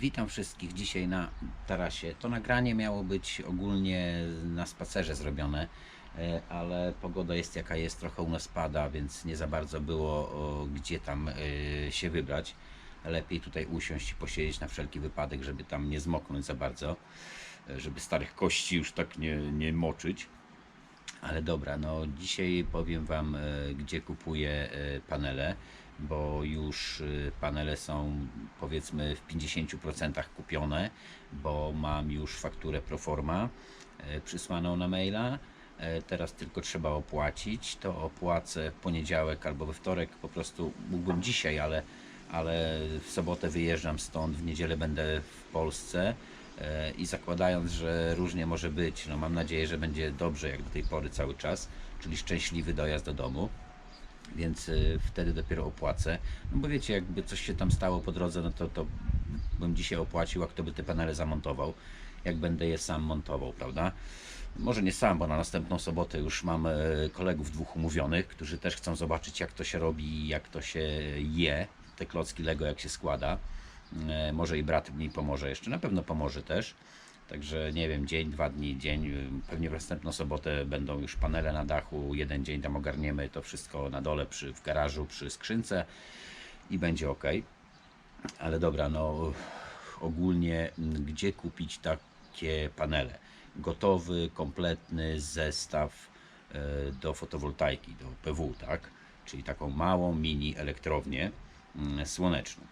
Witam wszystkich dzisiaj na tarasie. To nagranie miało być ogólnie na spacerze zrobione, e, ale pogoda jest jaka jest, trochę u nas pada, więc nie za bardzo było gdzie tam e, się wybrać. Lepiej tutaj usiąść i posiedzieć na wszelki wypadek, żeby tam nie zmoknąć za bardzo, e, żeby starych kości już tak nie, nie moczyć. Ale dobra, no dzisiaj powiem Wam, gdzie kupuję panele, bo już e, panele są powiedzmy w 50% kupione, bo mam już fakturę Proforma e, przysłaną na maila. E, Teraz tylko trzeba opłacić. To opłacę w poniedziałek albo we wtorek. Po prostu mógłbym dzisiaj, ale, ale w sobotę wyjeżdżam stąd, w niedzielę będę w Polsce. E, i zakładając, że różnie może być, no mam nadzieję, że będzie dobrze jak do tej pory cały czas, czyli szczęśliwy dojazd do domu, więc y, wtedy dopiero opłacę. No bo wiecie, jakby coś się tam stało po drodze, no to, to bym dzisiaj opłacił, a kto by te panele zamontował, jak będę je sam montował, prawda? Może nie sam, bo na następną sobotę już mam e, kolegów dwóch umówionych, którzy też chcą zobaczyć, jak to się robi, jak to się je, te klocki Lego, jak się składa. E, Może i brat mi pomoże jeszcze, na pewno pomoże też. Także nie wiem, dzień, dwa dni, dzień, pewnie w następną sobotę będą już panele na dachu, jeden dzień tam ogarniemy to wszystko na dole przy, w garażu, przy skrzynce i będzie ok. Ale dobra, no ogólnie gdzie kupić takie panele? Gotowy, kompletny zestaw e, do fotowoltaiki, do PW, tak? Czyli taką małą mini elektrownię słoneczną.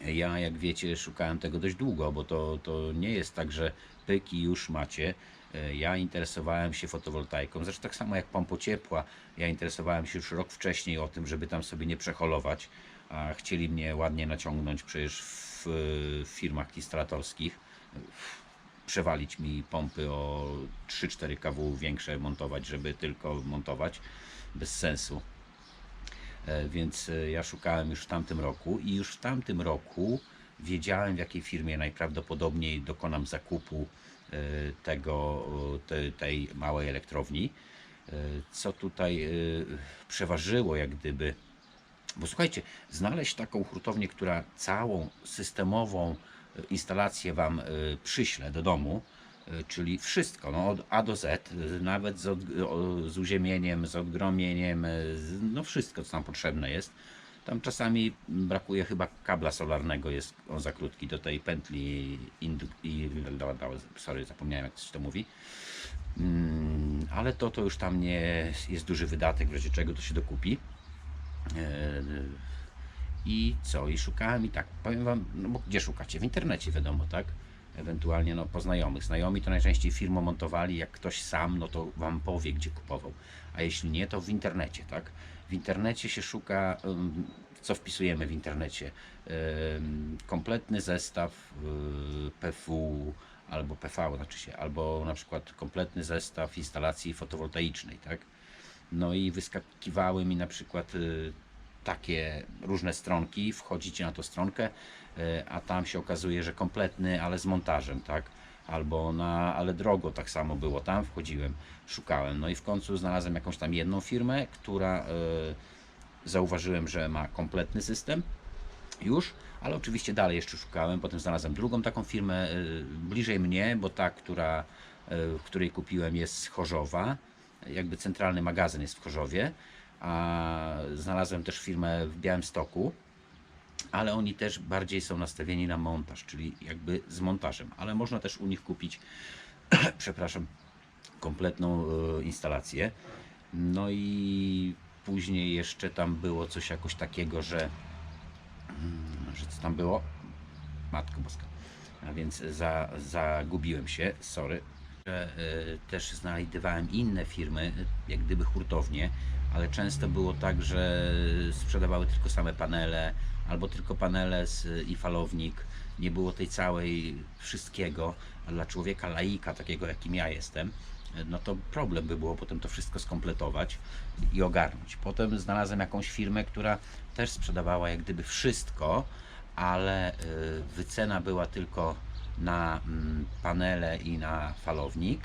Ja, jak wiecie, szukałem tego dość długo, bo to, to nie jest tak, że pyki już macie. E, Ja interesowałem się fotowoltaiką, zresztą tak samo jak pompą ciepła. Ja interesowałem się już rok wcześniej o tym, żeby tam sobie nie przeholować, a chcieli mnie ładnie naciągnąć przecież w, w firmach instalatorskich. Przewalić mi pompy o 3-4 kW większe montować, żeby tylko montować. Bez sensu. E, Więc e, ja szukałem już w tamtym roku i już w tamtym roku wiedziałem w jakiej firmie najprawdopodobniej dokonam zakupu e, tego, te, tej małej elektrowni. Co tutaj przeważyło jak gdyby bo słuchajcie, znaleźć taką hurtownię, która całą systemową instalację Wam przyśle do domu, czyli wszystko, no od A do Z, e, nawet z, od, z uziemieniem, z odgromieniem, e, z, no wszystko, co tam potrzebne jest. Tam czasami brakuje chyba kabla solarnego, jest on za krótki do tej pętli induk- i sorry, zapomniałem jak się to mówi. Mm, Ale to, to już tam nie jest duży wydatek, w razie czego to się dokupi. E, I co? I szukałem i tak, powiem wam, no bo gdzie szukacie? W internecie wiadomo, tak? Ewentualnie no, po znajomych. Znajomi to najczęściej firmą montowali, jak ktoś sam, no to wam powie, gdzie kupował. A jeśli nie, to w internecie, tak? W internecie się szuka, co wpisujemy w internecie? Kompletny zestaw y, PW albo PV, znaczy się, albo na przykład kompletny zestaw instalacji fotowoltaicznej, tak? No i wyskakiwały mi na przykład y, takie różne stronki, wchodzicie na tą stronkę, y, a tam się okazuje, że kompletny, ale z montażem, tak? Albo na, ale drogo tak samo było, tam wchodziłem, szukałem. No i w końcu znalazłem jakąś tam jedną firmę, która y, zauważyłem, że ma kompletny system już, ale oczywiście dalej jeszcze szukałem. Potem znalazłem drugą taką firmę y, bliżej mnie, bo ta, która, której kupiłem jest z Chorzowa. Jakby centralny magazyn jest w Chorzowie. A znalazłem też firmę w Białymstoku, ale oni też bardziej są nastawieni na montaż, czyli jakby z montażem. Ale można też u nich kupić, przepraszam, kompletną y, instalację. No i później jeszcze tam było coś jakoś takiego, że że co tam było? Matko Boska. A więc za, zagubiłem się, sorry. Y, też znajdowałem inne firmy, jak gdyby hurtownie, ale często było tak, że sprzedawały tylko same panele, albo tylko panele z, i falownik. Nie było tej całej wszystkiego, a dla człowieka laika, takiego jakim ja jestem, no to problem by było potem to wszystko skompletować i ogarnąć. Potem znalazłem jakąś firmę, która też sprzedawała jak gdyby wszystko, ale y, wycena była tylko na mm, panele i na falownik,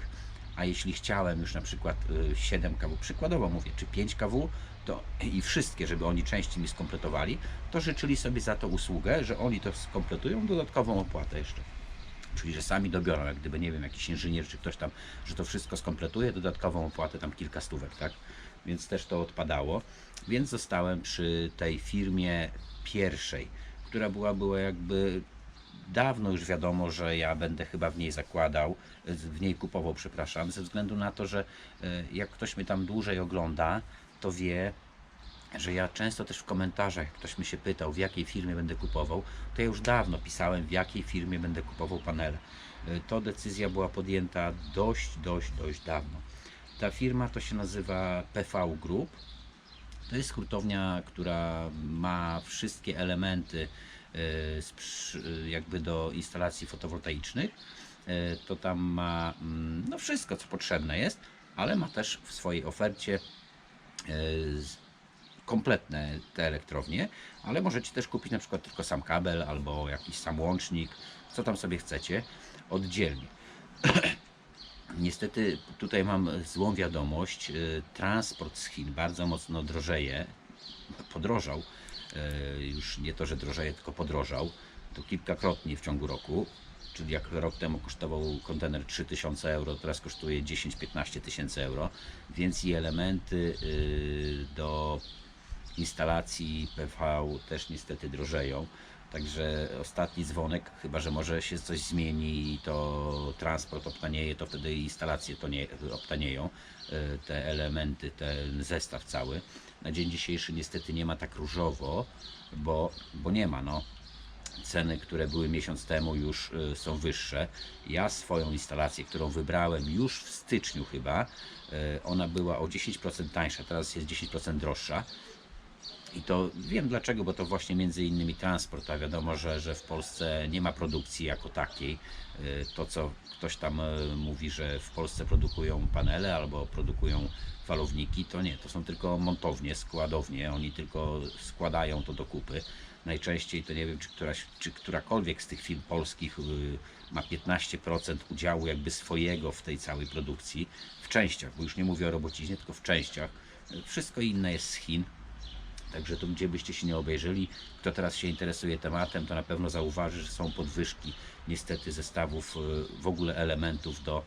a jeśli chciałem już na przykład y, 7 kW, przykładowo mówię, czy 5 kW, to i wszystkie, żeby oni części mi skompletowali, to życzyli sobie za to usługę, że oni to skompletują dodatkową opłatę jeszcze. Czyli, że sami dobiorą, jak gdyby, nie wiem, jakiś inżynier czy ktoś tam, że to wszystko skompletuje, dodatkową opłatę tam kilka stówek, tak? Więc też to odpadało. Więc zostałem przy tej firmie pierwszej, która była, była jakby dawno już wiadomo, że ja będę chyba w niej zakładał, w niej kupował, przepraszam, ze względu na to, że e, jak ktoś mnie tam dłużej ogląda, to wie, że ja często też w komentarzach, jak ktoś mi się pytał, w jakiej firmie będę kupował, to ja już dawno pisałem, w jakiej firmie będę kupował panele. Y, To decyzja była podjęta dość, dość, dość dawno. Ta firma to się nazywa PV Group. To jest hurtownia, która ma wszystkie elementy jakby do instalacji fotowoltaicznych. Y, To tam ma mm, no wszystko, co potrzebne jest, ale ma też w swojej ofercie y, kompletne te elektrownie, ale możecie też kupić na przykład tylko sam kabel albo jakiś sam łącznik, co tam sobie chcecie, oddzielnie. Niestety tutaj mam złą wiadomość. y, Transport z Chin bardzo mocno drożeje, podrożał. Y, Już nie to, że drożeje, tylko podrożał. To kilkakrotnie w ciągu roku. Czyli jak rok temu kosztował kontener 3000 euro, teraz kosztuje 10-15 tysięcy euro, więc i elementy y, do instalacji PV też niestety drożeją. Także ostatni dzwonek, chyba że może się coś zmieni i to transport obtanieje, to wtedy instalacje to nie obtanieją, y, te elementy, ten zestaw cały. Na dzień dzisiejszy niestety nie ma tak różowo, bo, bo nie ma. No ceny, które były miesiąc temu już y, są wyższe. Ja swoją instalację, którą wybrałem już w styczniu chyba, y, ona była o 10% tańsza, teraz jest 10% droższa. I to wiem dlaczego, bo to właśnie między innymi transport, a wiadomo, że, że w Polsce nie ma produkcji jako takiej. Y, To co ktoś tam y, mówi, że w Polsce produkują panele albo produkują falowniki, to nie, to są tylko montownie, składownie, oni tylko składają to do kupy. Najczęściej to nie wiem, czy, któraś, czy którakolwiek z tych firm polskich y, ma 15% udziału jakby swojego w tej całej produkcji, w częściach, bo już nie mówię o robociźnie, tylko w częściach. Wszystko inne jest z Chin, Także tu, gdzie byście się nie obejrzeli, kto teraz się interesuje tematem, to na pewno zauważy, że są podwyżki niestety zestawów, y, w ogóle elementów do,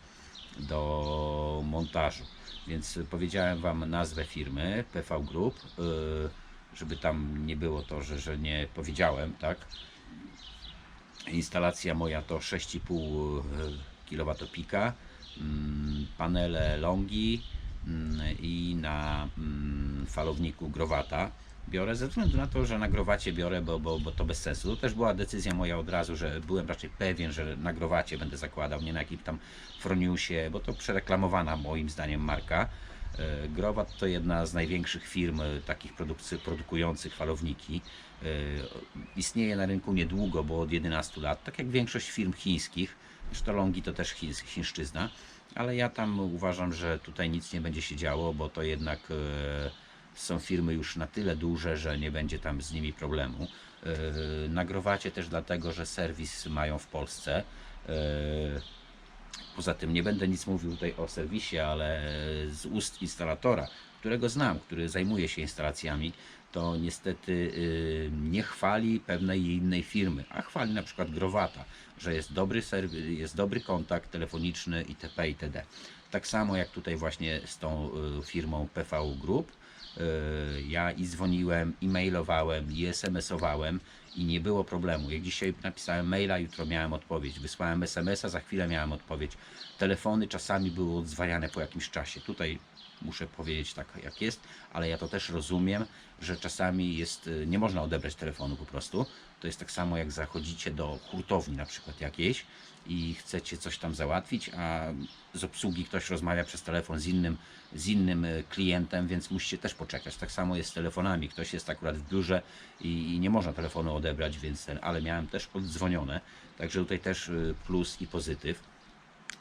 do montażu. Więc y, powiedziałem Wam nazwę firmy PV Group, y, żeby tam nie było to, że, że nie powiedziałem, tak? Instalacja moja to 6,5 kW pika, mm, panele Longi mm, i na mm, falowniku Growata biorę ze względu na to, że na Growacie biorę, bo, bo, bo to bez sensu. To też była decyzja moja od razu, że byłem raczej pewien, że na Growacie będę zakładał, nie na jakimś tam Froniusie, bo to przereklamowana moim zdaniem marka. E, Growat to jedna z największych firm e, takich produkcy, produkujących falowniki. E, Istnieje na rynku niedługo, bo od 11 lat, tak jak większość firm chińskich. Zresztą Longi to też chińs, chińszczyzna, ale ja tam uważam, że tutaj nic nie będzie się działo, bo to jednak są firmy już na tyle duże, że nie będzie tam z nimi problemu. E, Na Growacie też dlatego, że serwis mają w Polsce. E, Poza tym nie będę nic mówił tutaj o serwisie, ale z ust instalatora, którego znam, który zajmuje się instalacjami, to niestety y, nie chwali pewnej innej firmy, a chwali na przykład Growata, że jest dobry serwis, jest dobry kontakt telefoniczny itp. itd. Tak samo jak tutaj właśnie z tą firmą PV Group. Y, Ja i dzwoniłem, i mailowałem, i SMS-owałem i nie było problemu. Jak dzisiaj napisałem maila, jutro miałem odpowiedź. Wysłałem SMS-a, za chwilę miałem odpowiedź. Telefony czasami były odzwaniane po jakimś czasie. Tutaj muszę powiedzieć tak jak jest, ale ja to też rozumiem, że czasami jest, y, nie można odebrać telefonu po prostu. To jest tak samo jak zachodzicie do hurtowni na przykład jakiejś i chcecie coś tam załatwić, a z obsługi ktoś rozmawia przez telefon z innym, z innym y, klientem, więc musicie też poczekać. Tak samo jest z telefonami. Ktoś jest akurat w biurze i, i nie można telefonu odebrać, więc ten, ale miałem też oddzwonione, także tutaj też y, plus i pozytyw.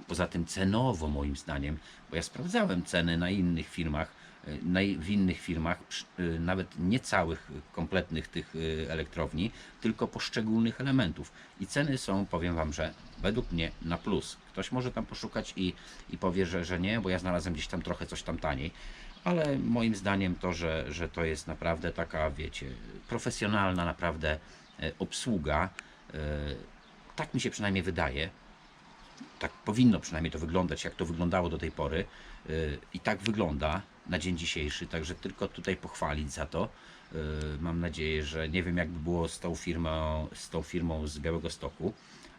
Poza tym cenowo moim zdaniem, bo ja sprawdzałem ceny na innych firmach naj- w innych firmach, y, nawet nie całych, kompletnych tych y, elektrowni, tylko poszczególnych elementów. I ceny są, powiem Wam, że według mnie na plus. Ktoś może tam poszukać i, i powie, że, że nie, bo ja znalazłem gdzieś tam trochę coś tam taniej. Ale moim zdaniem to, że, że to jest naprawdę taka, wiecie, profesjonalna naprawdę e, obsługa, e, tak mi się przynajmniej wydaje, tak powinno przynajmniej to wyglądać, jak to wyglądało do tej pory yy, i tak wygląda na dzień dzisiejszy, także tylko tutaj pochwalić za to. Yy, Mam nadzieję, że nie wiem jakby było z tą firmą, z tą firmą z Białego Stoku,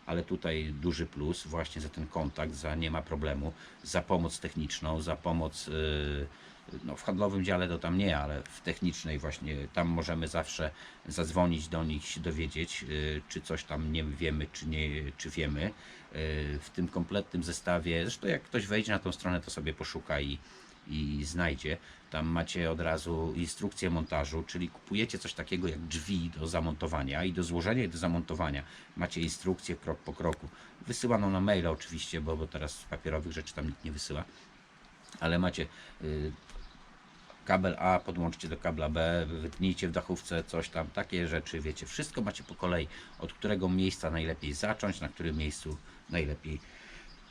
ale tutaj duży plus właśnie za ten kontakt, za nie ma problemu, za pomoc techniczną, za pomoc yy, no, w handlowym dziale to tam nie, ale w technicznej właśnie tam możemy zawsze zadzwonić do nich, się dowiedzieć, yy, czy coś tam nie wiemy, czy nie, czy wiemy. Yy, W tym kompletnym zestawie, zresztą jak ktoś wejdzie na tą stronę, to sobie poszuka i, i znajdzie. Tam macie od razu instrukcję montażu, czyli kupujecie coś takiego jak drzwi do zamontowania i do złożenia i do zamontowania. Macie instrukcję krok po kroku. Wysyłaną na maila oczywiście, bo, bo teraz papierowych rzeczy tam nikt nie wysyła. Ale macie y, kabel A, podłączcie do kabla B, wytnijcie w dachówce coś tam, takie rzeczy, wiecie, wszystko macie po kolei, od którego miejsca najlepiej zacząć, na którym miejscu najlepiej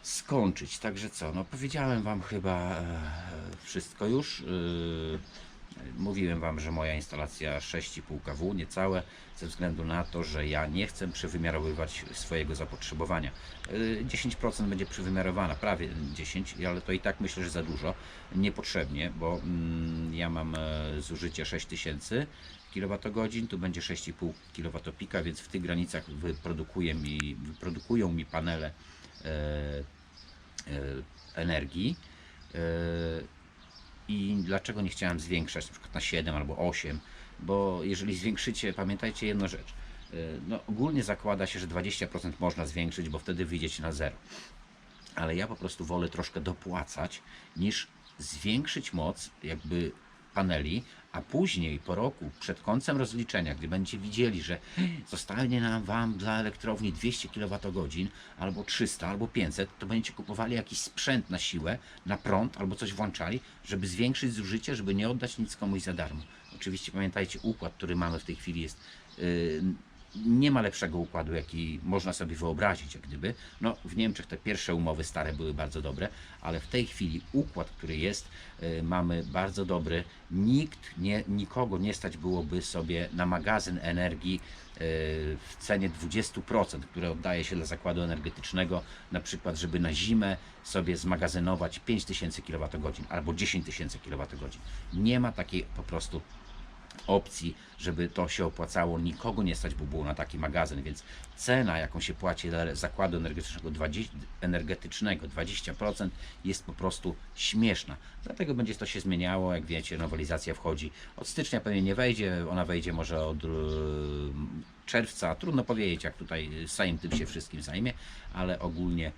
skończyć. Także co, no powiedziałem Wam chyba e, wszystko już. Yy, Mówiłem Wam, że moja instalacja 6,5 kW, niecałe, ze względu na to, że ja nie chcę przewymiarowywać swojego zapotrzebowania. Yy, 10% będzie przewymiarowana, prawie 10%, ale to i tak myślę, że za dużo, niepotrzebnie, bo mm, ja mam e, zużycie 6000 kWh, tu będzie 6,5 kWp, więc w tych granicach wyprodukuje mi, wyprodukują mi panele e, e, energii. E, I dlaczego nie chciałem zwiększać na przykład na 7 albo 8? Bo jeżeli zwiększycie, pamiętajcie jedną rzecz. e, No, ogólnie zakłada się, że 20% można zwiększyć, bo wtedy wyjdziecie na zero. Ale ja po prostu wolę troszkę dopłacać, niż zwiększyć moc jakby paneli, a później po roku, przed końcem rozliczenia, gdy będziecie widzieli, że zostanie nam Wam dla elektrowni 200 kWh, albo 300, albo 500, to będziecie kupowali jakiś sprzęt na siłę, na prąd, albo coś włączali, żeby zwiększyć zużycie, żeby nie oddać nic komuś za darmo. Oczywiście pamiętajcie, układ, który mamy w tej chwili jest yy, nie ma lepszego układu, jaki można sobie wyobrazić, jak gdyby. No, w Niemczech te pierwsze umowy stare były bardzo dobre, ale w tej chwili układ, który jest, y, mamy bardzo dobry. Nikt, nie, nikogo nie stać byłoby sobie na magazyn energii y, w cenie 20%, które oddaje się dla zakładu energetycznego, na przykład, żeby na zimę sobie zmagazynować 5000 kWh albo 10 000 kWh. Nie ma takiej po prostu opcji, żeby to się opłacało. Nikogo nie stać by było na taki magazyn, więc cena, jaką się płaci dla zakładu energetycznego 20%, energetycznego 20% jest po prostu śmieszna. Dlatego będzie to się zmieniało, jak wiecie, nowelizacja wchodzi. Od stycznia pewnie nie wejdzie, ona wejdzie może od e, czerwca. Trudno powiedzieć, jak tutaj Sejm tym się wszystkim zajmie, ale ogólnie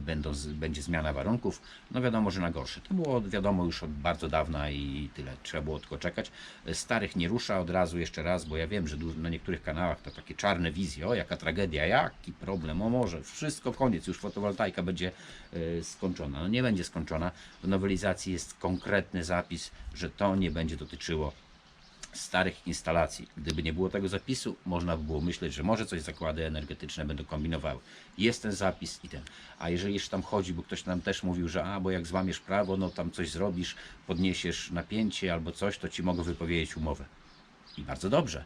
będą, z- będzie zmiana warunków. No wiadomo, że na gorsze. To było wiadomo już od bardzo dawna i tyle. Trzeba było tylko czekać. E, Starych nie rusza od razu jeszcze raz, bo ja wiem, że na niektórych kanałach to takie czarne wizje. O, jaka tragedia, jaki problem, o może, wszystko koniec, już fotowoltaika będzie e, skończona. No nie będzie skończona. W nowelizacji jest konkretny zapis, że to nie będzie dotyczyło starych instalacji. Gdyby nie było tego zapisu, można by było myśleć, że może coś zakłady energetyczne będą kombinowały. Jest ten zapis i ten. A jeżeli jeszcze tam chodzi, bo ktoś nam też mówił, że a, bo jak złamiesz prawo, no tam coś zrobisz, podniesiesz napięcie albo coś, to ci mogą wypowiedzieć umowę. I bardzo dobrze.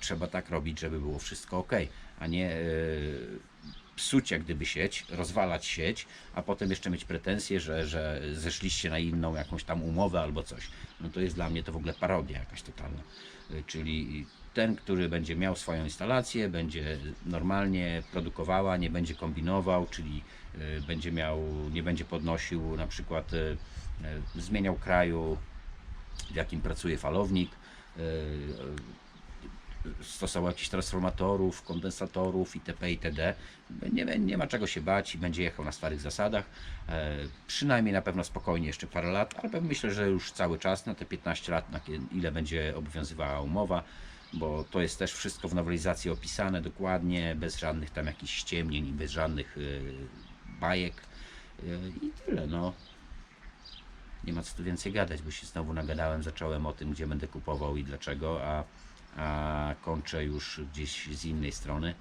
Trzeba tak robić, żeby było wszystko ok, a nie e, psuć jak gdyby sieć, rozwalać sieć, a potem jeszcze mieć pretensje, że, że zeszliście na inną jakąś tam umowę albo coś. No to jest dla mnie to w ogóle parodia jakaś totalna. Y, Czyli ten, który będzie miał swoją instalację, będzie normalnie produkowała, nie będzie kombinował, czyli y, będzie miał, nie będzie podnosił na przykład y, zmieniał kraju, w jakim pracuje falownik, stosował jakichś transformatorów, kondensatorów itp. itd. Nie, nie ma czego się bać i będzie jechał na starych zasadach. E, przynajmniej na pewno spokojnie jeszcze parę lat, ale myślę, że już cały czas na te 15 lat, na ile będzie obowiązywała umowa, bo to jest też wszystko w nowelizacji opisane dokładnie, bez żadnych tam jakichś ściemnień bez żadnych y, bajek. Y, I tyle, no. nie ma co tu więcej gadać, bo się znowu nagadałem, zacząłem o tym, gdzie będę kupował i dlaczego, a, a kończę już gdzieś z innej strony.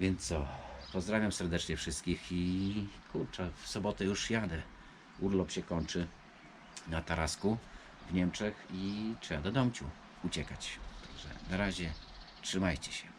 Więc co, pozdrawiam serdecznie wszystkich i kurczę, w sobotę już jadę. Urlop się kończy na Tarasku w Niemczech i trzeba do domciu uciekać. Także na razie trzymajcie się.